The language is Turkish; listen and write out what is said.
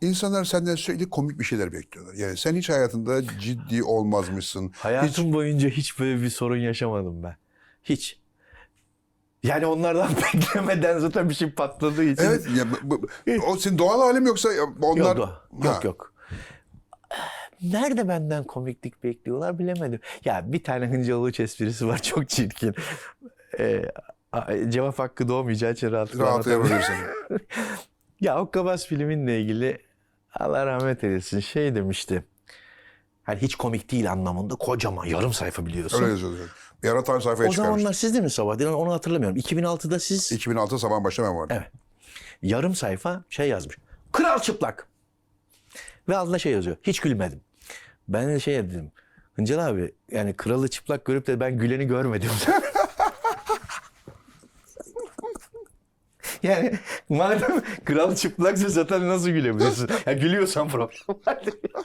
İnsanlar senden sürekli komik bir şeyler bekliyorlar. Yani sen hiç hayatında ciddi olmazmışsın. Hayatım Hiç, boyunca hiç böyle bir sorun yaşamadım ben. Hiç. Yani onlardan beklemeden zaten bir şey patladığı için. evet, ya, bu- o senin doğal halim yoksa onlar... Yok, yok, Ha. yok. Nerede benden komiklik bekliyorlar bilemedim. Ya bir tane Hıncal Uluç esprisi var çok çirkin. Ee, cevap hakkı doğmayacağı için rahatlıkla. Rahatlayabilirsin. Ya Okkabaz filminle ilgili Allah rahmet eylesin şey demişti. Hani hiç komik değil anlamında kocaman yarım sayfa biliyorsun. Öyle yazıyordu. Bir ara time sayfaya o çıkarmıştı. zamanlar siz de mi Sabah? Onu hatırlamıyorum. 2006'da siz 2006 sabah başlamam vardı. Evet. yarım sayfa şey yazmış. Kral çıplak. Ve altında şey yazıyor. Hiç gülmedim. Ben de şey dedim. Hıncal abi yani kralı çıplak görüp de ben güleni görmedim. yani madem kral çıplaksa zaten nasıl gülebilirsin? Ya gülüyorsan problem var.